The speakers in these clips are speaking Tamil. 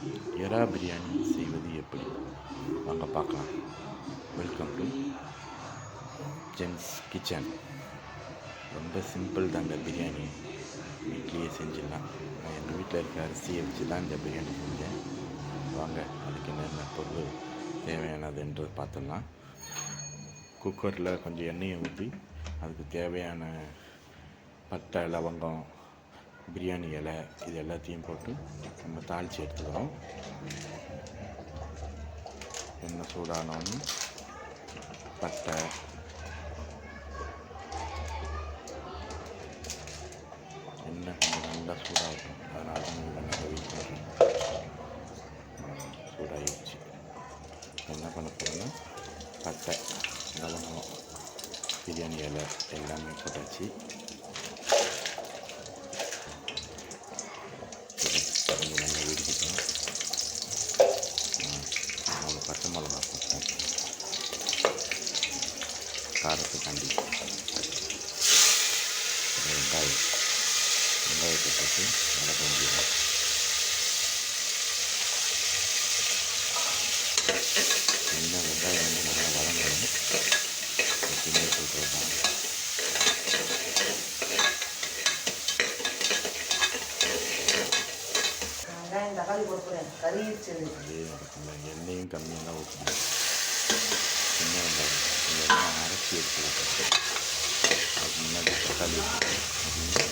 எறா பிரியாணி செய்வது எப்படி? வாங்க பார்க்கலாம். வெல்கம் டு ஜென்ஸ் கிச்சன் ரொம்ப சிம்பிள் தாங்க பிரியாணி. வீட்லேயே செஞ்சிடலாம். நான் எங்கள் வீட்டில் இருக்க அரிசியை வச்சு தான் இந்த பிரியாணி செஞ்சேன். வாங்க அதுக்கு என்னென்ன பொருள் தேவையானதுன்றது பார்த்துடலாம். குக்கரில் கொஞ்சம் எண்ணெயை ஊற்றி அதுக்கு தேவையான பட்டை லவங்கம் பிரியாணி இலை இது எல்லாத்தையும் போட்டு நம்ம தாளித்து எடுத்துக்கிறோம். எண்ணெய் சூடானோன்னு பட்டை. எண்ணெய் கொஞ்சம் நல்லா சூடாகட்டும். அதனால தான் நல்லா வெயிட் பண்ணுறேன் சூடாகிடுச்சு. என்ன பண்ண போகிறேன்னா பட்டை லவங்கம் பிரியாணி இலை எல்லாமே போட்டாச்சு இது கொஞ்சம் நல்லா வெடிக்கிட்டோம் நாலு பச்சை மிளகா போட்டேன் காரத்துக்காண்டி வெங்காயம். வெங்காயத்தை போட்டு நல்லா கொஞ்சம் என்ன வெங்காயம் வந்து நல்லா வதங்கணும். எப்பயுமே சொல்கிறது தான் வெங்காயம் தக்காளி அதே நடக்குங்க எண்ணெயும் கம்மியாக தான் ஊற்றணும். சின்ன வெங்காயம் இதெல்லாம் அரைச்சி எடுத்து வச்சுட்டு அதுக்கு முன்னாடி தக்காளி ஊற்றணும் அப்படின்னு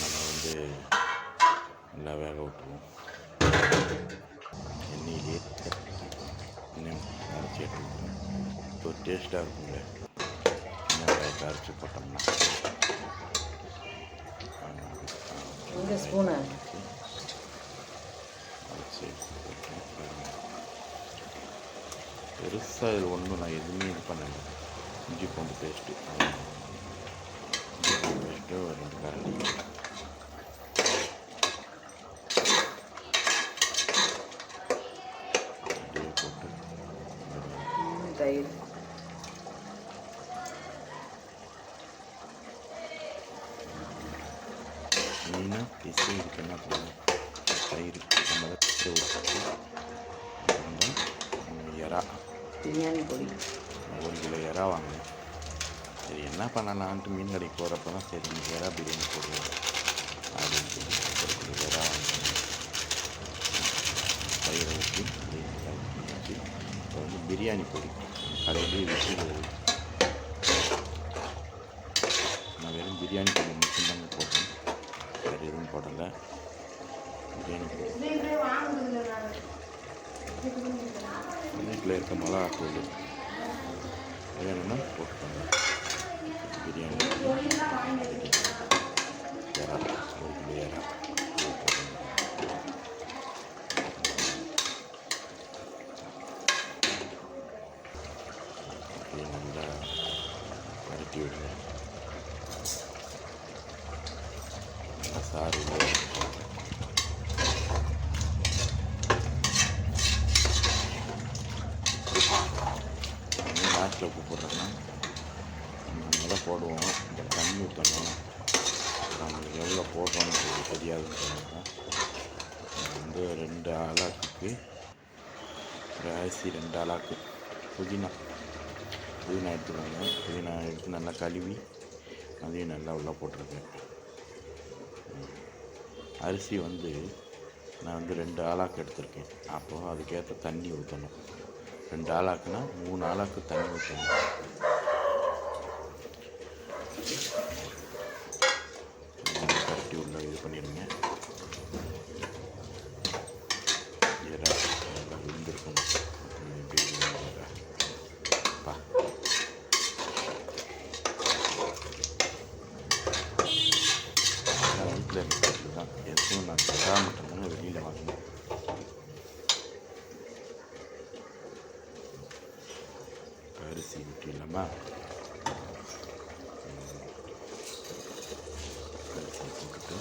நம்ம வந்து நல்லா வேக விட்டுருவோம் எண்ணெயிலே இன்னும் அரைச்சி எடுத்து விட்டுருவோம் இப்போ டேஸ்ட்டாக இருக்குங்க சின்ன வெங்காயத்தை அரைச்சி போட்டோம்னா எங்கே ஸ்பூனு அரைச்சி பெருசாக இதில் ஒன்றும் நான் எதுவுமே இது பண்ணலை. இஞ்சி பூண்டு பேஸ்ட்டு இஞ்சி பூண்டு பேஸ்ட்டு ரெண்டு கரண்டி அப்படியே போட்டு. தயிர். மெயினாக பிசு இதுக்கு என்ன பண்ணணும்? தயிர். நம்ம தான் பிரியாணி பொடி ஒரு கிலோ எறா வாங்கினேன் சரி என்ன பண்ணலான்ட்டு மீன் கடைக்கு போகிறப்ப தான் சரி எறா பிரியாணி போடுவோம் அப்படின்னு சொல்லி ஒரு கிலோ எறா வாங்கினேன் தயிரை ஊற்றி ஊற்றி இப்போ வந்து பிரியாணி பொடி கடையிலேயே விற்கிறது நான் வெறும் பிரியாணி பொடி மட்டும்தாங்க போட்டேன் வேறு எதுவும் போடலை பிரியாணி பொடி வீட்டில் இருக்க மிளகா தூள் வேணும்னா போட்டுக்கோங்க. பிரியாணி எறா ஒரு கிலோ இது நல்லா பரட்டி விடுங்க சாறு உள்ள வரட்டும். உப்பு நம்ம முதல்ல போடுவோம். இந்த தண்ணி ஊற்றணும் நம்மளுக்கு எவ்வளோ போடுறோம்னு சொல்லி தெரியாதுன்னு சொன்னாங்க வந்து ரெண்டு ஆளாக்குக்கு. ஒரு அரிசி ரெண்டு ஆளாக்கு. புதினா. புதினா எடுத்துக்கோங்க. புதினா எடுத்து நல்லா கழுவி அதையும் நல்லா உள்ளே போட்டிருக்கேன். அரிசி வந்து நான் வந்து ரெண்டு ஆளாக்கு எடுத்திருக்கேன். அப்போது அதுக்கேற்ற தண்ணி ஊற்றணும். ரெண்டு ஆளாக்குனா மூணு ஆளாக்கு தண்ணி ஊற்றணும் கரட்டி உள்ள இது பண்ணிடுங்க எறா நல்லா விழுந்திருக்கணும் எப்படி இருக்குன்னு எறா. பா நான் வீட்டில் இருக்கிறது தான் எதுவும் நான் எறா மட்டும்தாங்க வெளியில் வாங்கினேன் அரிசி ஊற்றிடலாமா அரிசி போட்டுட்டு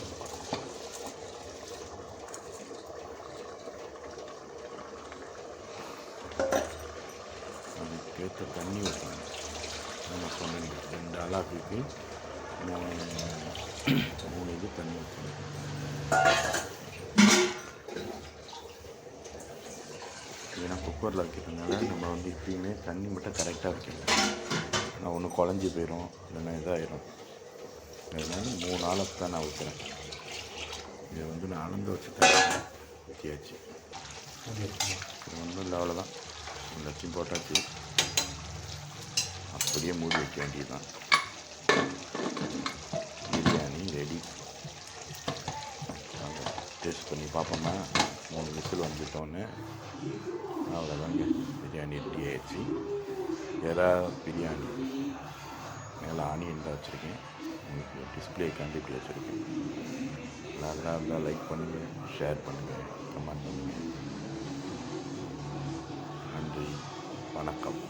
அதுக்கேற்ற தண்ணி ஊற்றணும் நம்ம சொன்னேன் ரெண்டு அலாக்குக்கு மூணு மூணு இது தண்ணி ஊற்றணும் குக்கரில் வைக்கிறதுனால நம்ம வந்து எப்பயுமே தண்ணி மட்டும் கரெக்டாக வைக்கணும் நான் ஒன்று குழஞ்சி போயிடும் இல்லைன்னா இதாகிடும் அதனால மூணு ஆளுக்கு தான் நான் ஊற்றுறேன் இதை வந்து நான் அளந்து வச்சு தரேன் ஊற்றியாச்சு இது ஒன்றும் இல்லை அவ்வளோதான் எல்லாத்தையும் போட்டாச்சு. அப்படியே மூடி வைக்க வேண்டியதுதான். பிரியாணி ரெடி டேஸ்ட் பண்ணி பார்ப்போமா? மூணு விசில் வந்துட்டோன்னே அவ்வளோதாங்க பிரியாணி ரெடி ஆயிடுச்சு. எறா பிரியாணி மேலே ஆனியன் தான் வச்சுருக்கேன். உங்களுக்கு டிஸ்பிளே இப்படி வச்சுருக்கேன். நல்லா இருந்தால் லைக் பண்ணுங்கள் ஷேர் பண்ணுங்கள் கமெண்ட் பண்ணுங்கள் நன்றி வணக்கம்.